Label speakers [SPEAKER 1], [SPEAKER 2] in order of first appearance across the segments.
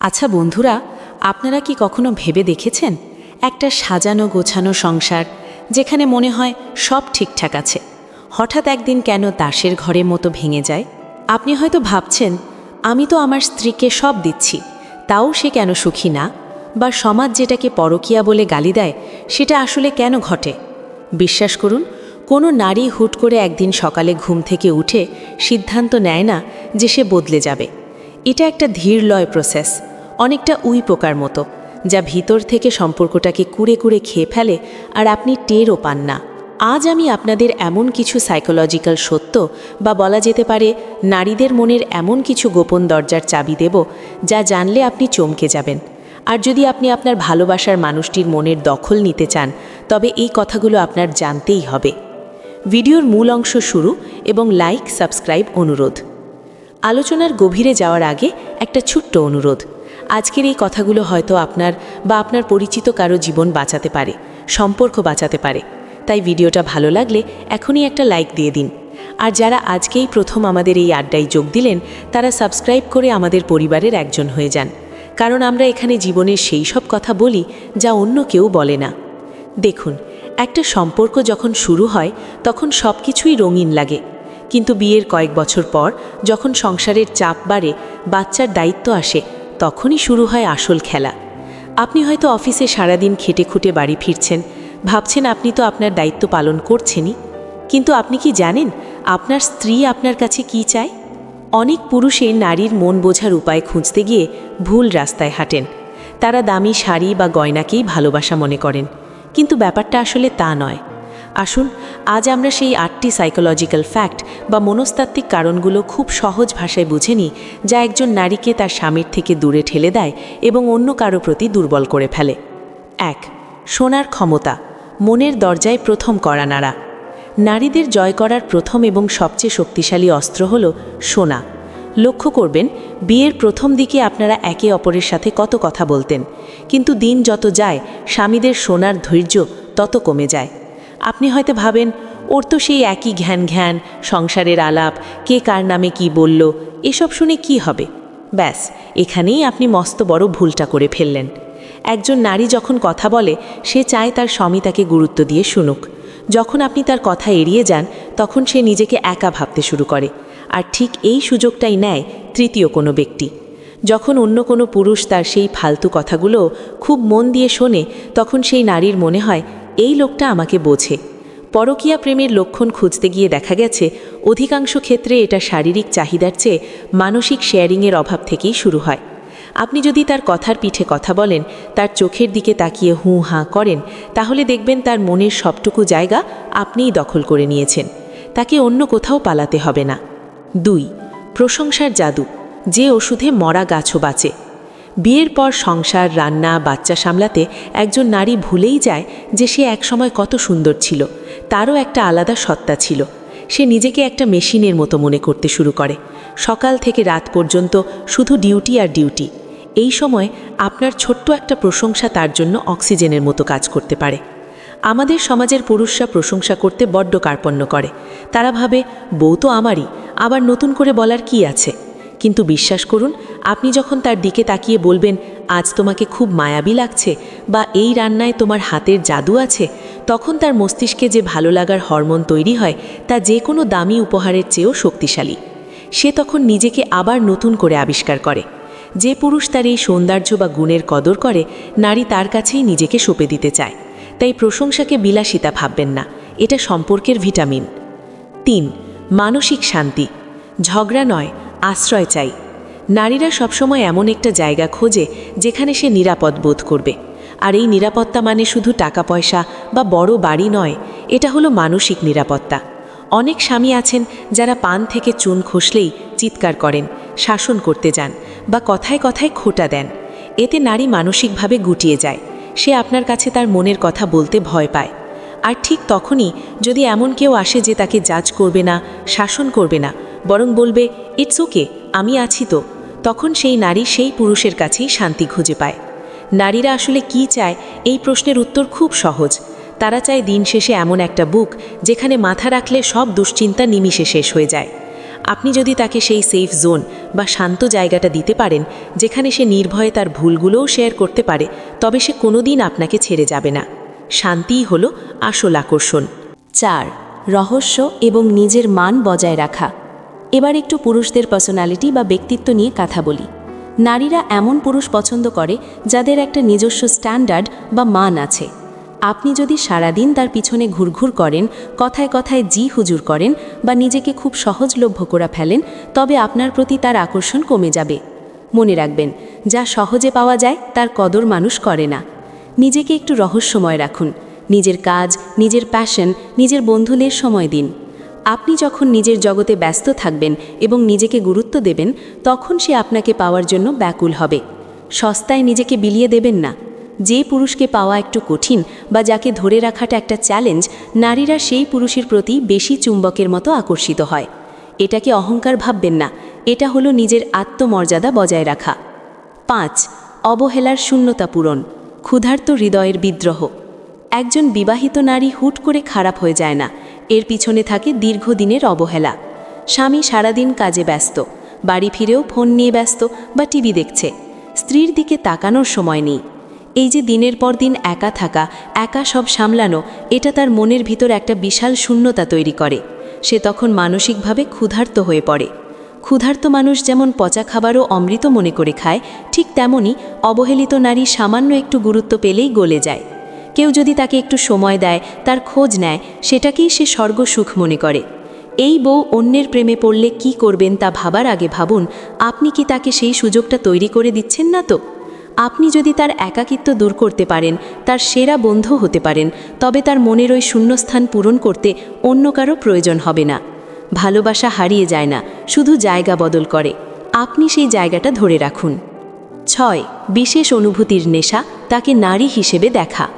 [SPEAKER 1] আচ্ছা বন্ধুরা, আপনারা কি কখনো ভেবে দেখেছেন একটা সাজানো গোছানো সংসার যেখানে মনে হয় সব ঠিকঠাক আছে? হঠাৎ একদিন কেন দাসের ঘরের মতো ভেঙে যায়? আপনি হয়তো ভাবছেন, আমি তো আমার স্ত্রীকে সব দিচ্ছি, তাও সে কেন সুখী না? বা সমাজ যেটাকে পরকিয়া বলে গালি দেয়, সেটা আসলে কেন ঘটে? বিশ্বাস করুন, কোনো নারী হুট করে একদিন সকালে ঘুম থেকে উঠে সিদ্ধান্ত নেয় না যে সে বদলে যাবে। এটা একটা ধীরলয় প্রসেস অনেকটা উই পোকার মতো, যা ভিতর থেকে সম্পর্কটাকে কুড়ে কুড়ে খেয়ে ফেলে আর আপনি টেরও পান না। আজ আমি আপনাদের এমন কিছু সাইকোলজিক্যাল সত্য বা বলা যেতে পারে নারীদের মনের এমন কিছু গোপন দরজার চাবি দেব যা জানলে আপনি চমকে যাবেন। আর যদি আপনি আপনার ভালোবাসার মানুষটির মনের দখল নিতে চান, তবে এই কথাগুলো আপনার জানতেই হবে। ভিডিওর মূল অংশ শুরু এবং লাইক, সাবস্ক্রাইব, অনুরোধ। আলোচনার গভীরে যাওয়ার আগে একটা ছোট্ট অনুরোধ। আজকের এই কথাগুলো হয়তো আপনার বা আপনার পরিচিত কারও জীবন বাঁচাতে পারে, সম্পর্ক বাঁচাতে পারে। তাই ভিডিওটা ভালো লাগলে এখনই একটা লাইক দিয়ে দিন। আর যারা আজকেই প্রথম আমাদের এই আড্ডায় যোগ দিলেন, তারা সাবস্ক্রাইব করে আমাদের পরিবারের একজন হয়ে যান। কারণ আমরা এখানে জীবনের সেই সব কথা বলি যা অন্য কেউ বলে না। দেখুন, একটা সম্পর্ক যখন শুরু হয়, তখন সব কিছুই রঙিন লাগে। কিন্তু বিয়ের কয়েক বছর পর, যখন সংসারের চাপ বাড়ে, বাচ্চার দায়িত্ব আসে তখনই শুরু হয় আসল খেলা। আপনি হয়তো অফিসে সারাদিন খেটে খুঁটে বাড়ি ফিরছেন, ভাবছেন আপনি তো আপনার দায়িত্ব পালন করছেনই। কিন্তু আপনি কি জানেন, আপনার স্ত্রী আপনার কাছে কি চায়? অনেক পুরুষে নারীর মন বোঝার উপায় খুঁজতে গিয়ে ভুল রাস্তায় হাঁটেন। তারা দামি শাড়ি বা গয়নাকেই ভালোবাসা মনে করেন। কিন্তু ব্যাপারটা আসলে তা নয়। আসুন, আজ আমরা সেই আটটি সাইকোলজিক্যাল ফ্যাক্ট বা মনস্তাত্ত্বিক কারণগুলো খুব সহজ ভাষায় বুঝে নিই, যা একজন নারীকে তার স্বামীর থেকে দূরে ঠেলে দেয় এবং অন্য কারও প্রতি দুর্বল করে ফেলে। এক, শোনার ক্ষমতা, মনের দরজায় প্রথম করা নাড়া। নারীদের জয় করার প্রথম এবং সবচেয়ে শক্তিশালী অস্ত্র হল শোনা। লক্ষ্য করবেন, বিয়ের প্রথম দিকে আপনারা একে অপরের সাথে কত কথা বলতেন, কিন্তু দিন যত যায়, স্বামীদের শোনার ধৈর্য তত কমে যায়। আপনি হয়তো ভাবেন, ওর তো সেই একই ঘ্যান ঘ্যান, সংসারের আলাপ, কে কার নামে কি বলল, এসব শুনে কি হবে? ব্যাস, এখানেই আপনি মস্ত বড় ভুলটা করে ফেললেন। একজন নারী যখন কথা বলে, সে চায় তার স্বামী তাকে গুরুত্ব দিয়ে শুনুক। যখন আপনি তার কথা এড়িয়ে যান, তখন সে নিজেকে একা ভাবতে শুরু করে। আর ঠিক এই সুযোগটাই নেয় তৃতীয় কোনো ব্যক্তি। যখন অন্য কোনো পুরুষ তার সেই ফালতু কথাগুলো খুব মন দিয়ে শোনে, তখন সেই নারীর মনে হয় এই লোকটা আমাকে বোঝে। পরকীয়া প্রেমের লক্ষণ খুঁজতে গিয়ে দেখা গেছে, অধিকাংশ ক্ষেত্রে এটা শারীরিক চাহিদার চেয়ে মানসিক শেয়ারিংয়ের অভাব থেকেই শুরু হয়। আপনি যদি তার কথার পিঠে কথা বলেন, তার চোখের দিকে তাকিয়ে হুঁ হাঁ করেন, তাহলে দেখবেন তার মনের সবটুকু জায়গা আপনিই দখল করে নিয়েছেন। তাকে অন্য কোথাও পালাতে হবে না। দুই, প্রশংসার জাদু। যে ওষুধে মরা গাছও বাঁচে। বিয়ের পর সংসার, রান্না, বাচ্চা সামলাতে একজন নারী ভুলেই যায় যে সে একসময় কত সুন্দর ছিল। তারও একটা আলাদা সত্তা ছিল। সে নিজেকে একটা মেশিনের মতো মনে করতে শুরু করে। সকাল থেকে রাত পর্যন্ত শুধু ডিউটি আর ডিউটি। এই সময় আপনার ছোট্ট একটা প্রশংসা তার জন্য অক্সিজেনের মতো কাজ করতে পারে। আমাদের সমাজের পুরুষরা প্রশংসা করতে বড্ড কার্পণ্য করে। তারা ভাবে, বউ তো আমারই, আবার নতুন করে বলার কি আছে? কিন্তু বিশ্বাস করুন, আপনি যখন তার দিকে তাকিয়ে বলবেন, আজ তোমাকে খুব মায়াবী লাগছে বা এই রান্নায় তোমার হাতের জাদু আছে তখন তার মস্তিষ্কে যে ভালো লাগার হরমোন তৈরি হয়, তা যে কোনো দামি উপহারের চেয়েও শক্তিশালী। সে তখন নিজেকে আবার নতুন করে আবিষ্কার করে। যে পুরুষ তার এই সৌন্দর্য বা গুণের কদর করে, নারী তার কাছেই নিজেকে সঁপে দিতে চায়। তাই প্রশংসাকে বিলাসিতা ভাববেন না, এটা সম্পর্কের ভিটামিন। তিন, মানসিক শান্তি। ঝগড়া নয় আশ্রয় চাই। নারীরা সবসময় এমন একটা জায়গা খোঁজে যেখানে সে নিরাপদ বোধ করবে। আর এই নিরাপত্তা মানে শুধু টাকা পয়সা বা বড় বাড়ি নয়, এটা হলো মানসিক নিরাপত্তা। অনেক স্বামী আছেন যারা পান থেকে চুন খসলেই চিৎকার করেন, শাসন করতে যান বা কথায় কথায় খোটা দেন। এতে নারী মানসিকভাবে গুটিয়ে যায়। সে আপনার কাছে তার মনের কথা বলতে ভয় পায়। আর ঠিক তখনই যদি এমন কেউ আসে যে তাকে জাজ করবে না, শাসন করবে না বরং বলবে ইটস ওকে আমি আছি তো। তখন সেই নারী সেই পুরুষের কাছেই শান্তি খুঁজে পায়। নারীরা আসলে কি চায়, এই প্রশ্নের উত্তর খুব সহজ। তারা চায় দিন শেষে এমন একটা বুক, যেখানে মাথা রাখলে সব দুশ্চিন্তা নিমিষে শেষ হয়ে যায়। আপনি যদি তাকে সেই সেফ জোন বা শান্ত জায়গাটা দিতে পারেন, যেখানে সে নির্ভয়ে তার ভুলগুলোও শেয়ার করতে পারে, তবে সে কোনোদিন আপনাকে ছেড়ে যাবে না। শান্তিই হলো আসল আকর্ষণ। চার, রহস্য এবং নিজের মান বজায় রাখা। এবার একটু পুরুষদের পার্সোনালিটি বা ব্যক্তিত্ব নিয়ে কথা বলি। নারীরা এমন পুরুষ পছন্দ করে, যাদের একটা নিজস্ব স্ট্যান্ডার্ড বা মান আছে। আপনি যদি সারাদিন তার পিছনে ঘুরঘুর করেন, কথায় কথায় জি হুজুর করেন বা নিজেকে খুব সহজলভ্য করে ফেলেন, তবে আপনার প্রতি তার আকর্ষণ কমে যাবে। মনে রাখবেন, যা সহজে পাওয়া যায়, তার কদর মানুষ করে না। নিজেকে একটু রহস্যময় রাখুন। নিজের কাজ, নিজের প্যাশন নিজের বন্ধুদের সময় দিন। আপনি যখন নিজের জগতে ব্যস্ত থাকবেন এবং নিজেকে গুরুত্ব দেবেন, তখন সে আপনাকে পাওয়ার জন্য ব্যাকুল হবে। সস্তায় নিজেকে বিলিয়ে দেবেন না। যে পুরুষকে পাওয়া একটু কঠিন বা যাকে ধরে রাখাটা একটা চ্যালেঞ্জ নারীরা সেই পুরুষের প্রতি বেশি চুম্বকের মতো আকর্ষিত হয়। এটাকে অহংকার ভাববেন না। এটা হলো নিজের আত্মমর্যাদা বজায় রাখা। পাঁচ, অবহেলার শূন্যতা পূরণ। ক্ষুধার্ত হৃদয়ের বিদ্রোহ। একজন বিবাহিত নারী হুট করে খারাপ হয়ে যায় না। এর পিছনে থাকে দীর্ঘদিনের অবহেলা। স্বামী সারাদিন কাজে ব্যস্ত, বাড়ি ফিরেও ফোন নিয়ে ব্যস্ত বা টিভি দেখছে। স্ত্রীর দিকে তাকানোর সময় নেই। এই যে দিনের পর দিন একা থাকা, একা সব সামলানো, এটা তার মনের ভিতর একটা বিশাল শূন্যতা তৈরি করে। সে তখন মানসিকভাবে ক্ষুধার্ত হয়ে পড়ে। ক্ষুধার্ত মানুষ যেমন পচা খাবারও অমৃত মনে করে খায়, ঠিক তেমনি অবহেলিত নারী সামান্য একটু গুরুত্ব পেলেই গলে যায়। কেউ যদি তাকে একটু সময় দেয়, তার খোঁজ নেয়, সেটাকেই সে স্বর্গ সুখ মনে করে। এই বউ অন্যের প্রেমে পড়লে কি করবেন তা ভাবার আগে ভাবুন, আপনি কি তাকে সেই সুযোগটা তৈরি করে দিচ্ছেন না তো? আপনি যদি তার একাকিত্ব দূর করতে পারেন, তার সেরা বন্ধু হতে পারেন, তবে তার মনের ওই শূন্যস্থান পূরণ করতে অন্য কারও প্রয়োজন হবে না। ভালোবাসা হারিয়ে যায় না, শুধু জায়গা বদল করে। আপনি সেই জায়গাটা ধরে রাখুন। ছয়, বিশেষ অনুভূতির নেশা তাকে নারী হিসেবে দেখা।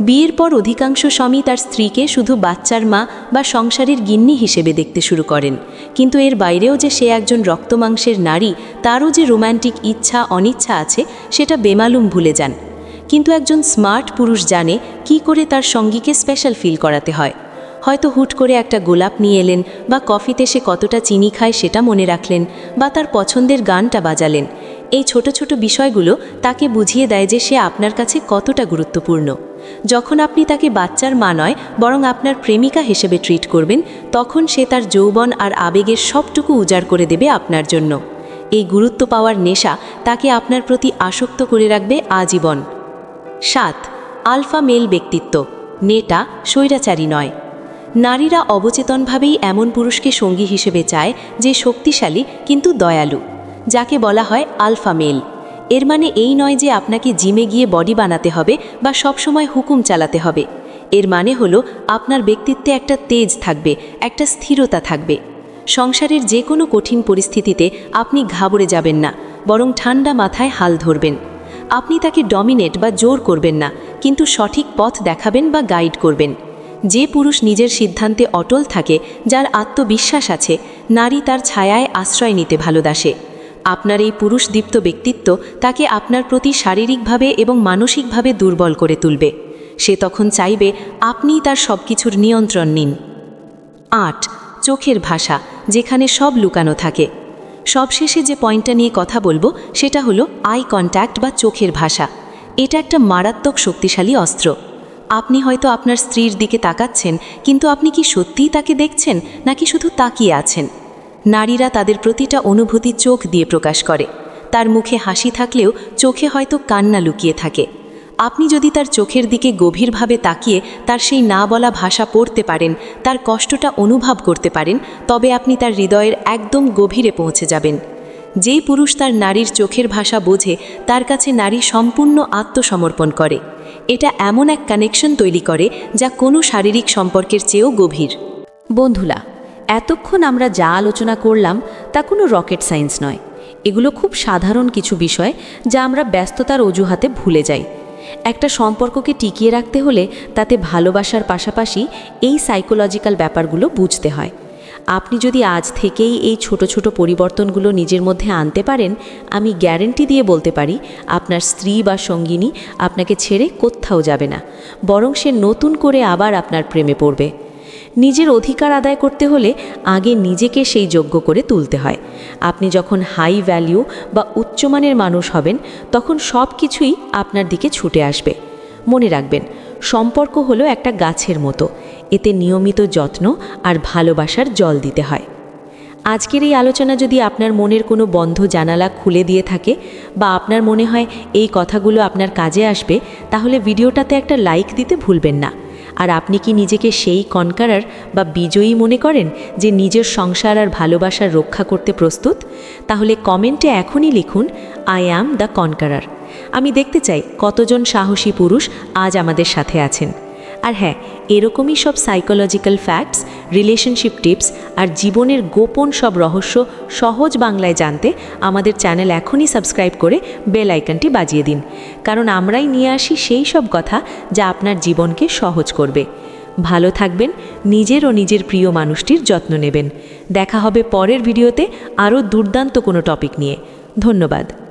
[SPEAKER 1] বিয়ের পর অধিকাংশ স্বামী তার স্ত্রীকে শুধু বাচ্চার মা বা সংসারের গিন্নি হিসেবে দেখতে শুরু করেন। কিন্তু এর বাইরেও যে সে একজন রক্তমাংসের নারী, তারও যে রোম্যান্টিক ইচ্ছা, অনিচ্ছা আছে, সেটা বেমালুম ভুলে যান। কিন্তু একজন স্মার্ট পুরুষ জানে কি করে তার সঙ্গীকে স্পেশাল ফিল করাতে হয়। হয়তো হুট করে একটা গোলাপ নিয়ে এলেন বা কফিতে সে কতটা চিনি খায় সেটা মনে রাখলেন বা তার পছন্দের গানটা বাজালেন। এই ছোট ছোট বিষয়গুলো তাকে বুঝিয়ে দেয় যে সে আপনার কাছে কতটা গুরুত্বপূর্ণ। যখন আপনি তাকে বাচ্চার মা নয়, বরং আপনার প্রেমিকা হিসেবে ট্রিট করবেন, তখন সে তার যৌবন আর আবেগের সবটুকু উজাড় করে দেবে আপনার জন্য। এই গুরুত্ব পাওয়ার নেশা তাকে আপনার প্রতি আসক্ত করে রাখবে আজীবন। সাত, আলফা মেল ব্যক্তিত্ব। নেটা স্বৈরাচারী নয়। নারীরা অবচেতনভাবেই এমন পুরুষকে সঙ্গী হিসেবে চায় যে শক্তিশালী কিন্তু দয়ালু। যাকে বলা হয় আলফা মেল। এর মানে এই নয় যে আপনাকে জিমে গিয়ে বডি বানাতে হবে বা সবসময় হুকুম চালাতে হবে। এর মানে হলো আপনার ব্যক্তিত্বে একটা তেজ থাকবে, একটা স্থিরতা থাকবে। সংসারের যে কোনো কঠিন পরিস্থিতিতে আপনি ঘাবড়ে যাবেন না, বরং ঠান্ডা মাথায় হাল ধরবেন। আপনি তাকে ডমিনেট বা জোর করবেন না, কিন্তু সঠিক পথ দেখাবেন বা গাইড করবেন। যে পুরুষ নিজের সিদ্ধান্তে অটল থাকে, যার আত্মবিশ্বাস আছে, নারী তার ছায়ায় আশ্রয় নিতে ভালোবাসে। আপনার এই পুরুষদীপ্ত ব্যক্তিত্ব তাকে আপনার প্রতি শারীরিকভাবে এবং মানসিকভাবে দুর্বল করে তুলবে। সে তখন চাইবে, আপনিই তার সব কিছুর নিয়ন্ত্রণ নিন। আট, চোখের ভাষা, যেখানে সব লুকানো থাকে। সবশেষে যে পয়েন্টটা নিয়ে কথা বলব, সেটা হলো আই কন্ট্যাক্ট বা চোখের ভাষা। এটা একটা মারাত্মক শক্তিশালী অস্ত্র। আপনি হয়তো আপনার স্ত্রীর দিকে তাকাচ্ছেন, কিন্তু আপনি কি সত্যিই তাকে দেখছেন, নাকি শুধু তাকিয়ে আছেন? নারীরা তাদের প্রতিটা অনুভূতি চোখ দিয়ে প্রকাশ করে। তার মুখে হাসি থাকলেও চোখে হয়তো কান্না লুকিয়ে থাকে। আপনি যদি তার চোখের দিকে গভীরভাবে তাকিয়ে তার সেই না বলা ভাষা পড়তে পারেন, তার কষ্টটা অনুভব করতে পারেন, তবে আপনি তার হৃদয়ের একদম গভীরে পৌঁছে যাবেন। যেই পুরুষ তার নারীর চোখের ভাষা বোঝে, তার কাছে নারী সম্পূর্ণ আত্মসমর্পণ করে। এটা এমন এক কানেকশন তৈরি করে যা কোনো শারীরিক সম্পর্কের চেয়েও গভীর। বন্ধুলা এতক্ষণ আমরা যা আলোচনা করলাম তা কোনো রকেট সায়েন্স নয়। এগুলো খুব সাধারণ কিছু বিষয় যা আমরা ব্যস্ততার অজুহাতে ভুলে যাই। একটা সম্পর্ককে টিকিয়ে রাখতে হলে তাতে ভালোবাসার পাশাপাশি এই সাইকোলজিক্যাল ব্যাপারগুলো বুঝতে হয়। আপনি যদি আজ থেকেই এই ছোট ছোট পরিবর্তনগুলো নিজের মধ্যে আনতে পারেন, আমি গ্যারেন্টি দিয়ে বলতে পারি, আপনার স্ত্রী বা সঙ্গিনী আপনাকে ছেড়ে কোথাও যাবে না, বরং সে নতুন করে আবার আপনার প্রেমে পড়বে। নিজের অধিকার আদায় করতে হলে আগে নিজেকে সেই যোগ্য করে তুলতে হয়। আপনি যখন হাই ভ্যালিউ বা উচ্চমানের মানুষ হবেন, তখন সব কিছুই আপনার দিকে ছুটে আসবে। মনে রাখবেন, সম্পর্ক হলো একটা গাছের মতো। এতে নিয়মিত যত্ন আর ভালোবাসার জল দিতে হয়। আজকের এই আলোচনা যদি আপনার মনের কোনো বন্ধ জানালা খুলে দিয়ে থাকে বা আপনার মনে হয় এই কথাগুলো আপনার কাজে আসবে, তাহলে ভিডিওটাতে একটা লাইক দিতে ভুলবেন না। আর আপনি কি নিজেকে সেই কনকারার বা বিজয়ী মনে করেন যে নিজের সংসার আর ভালোবাসার রক্ষা করতে প্রস্তুত? তাহলে কমেন্টে এখনই লিখুন আই অ্যাম দ্য কনকারার আমি দেখতে চাই কতজন সাহসী পুরুষ আজ আমাদের সাথে আছেন। আর হ্যাঁ এরকমই সব সাইকোলজিক্যাল ফ্যাক্টস রিলেশনশিপ টিপস আর জীবনের গোপন সব রহস্য সহজ বাংলায় জানতে আমাদের চ্যানেল এখনই সাবস্ক্রাইব করে বেল আইকনটি বাজিয়ে দিন। কারণ আমরাই নিয়ে আসি সেই সব কথা যা আপনার জীবনকে সহজ করবে। ভালো থাকবেন, নিজের ও নিজের প্রিয় মানুষটির যত্ন নেবেন। দেখা হবে পরের ভিডিওতে আরও দুর্দান্ত কোনো টপিক নিয়ে। ধন্যবাদ।